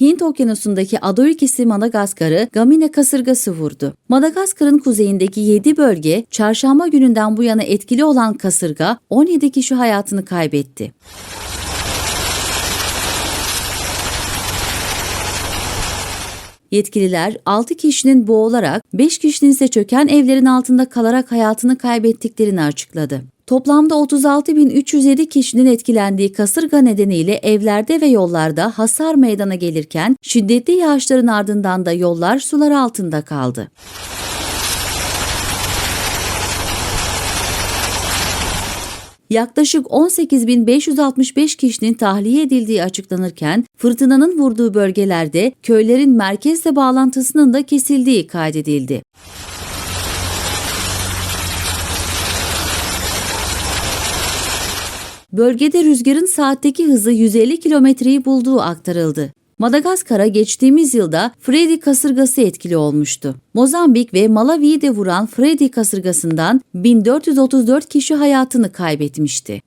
Hint okyanusundaki ada ülkesi Madagaskar'ı Gamine kasırgası vurdu. Madagaskar'ın kuzeyindeki 7 bölge çarşamba gününden bu yana etkili olan kasırga 17 kişi hayatını kaybetti. Yetkililer 6 kişinin boğularak 5 kişinin ise çöken evlerin altında kalarak hayatını kaybettiklerini açıkladı. Toplamda 36.307 kişinin etkilendiği kasırga nedeniyle evlerde ve yollarda hasar meydana gelirken şiddetli yağışların ardından da yollar sular altında kaldı. Yaklaşık 18.565 kişinin tahliye edildiği açıklanırken fırtınanın vurduğu bölgelerde köylerin merkezle bağlantısının da kesildiği kaydedildi. Bölgede rüzgarın saatteki hızı 150 kilometreyi bulduğu aktarıldı. Madagaskar'a geçtiğimiz yılda Freddy kasırgası etkili olmuştu. Mozambik ve Malawi'yi de vuran Freddy kasırgasından 1434 kişi hayatını kaybetmişti.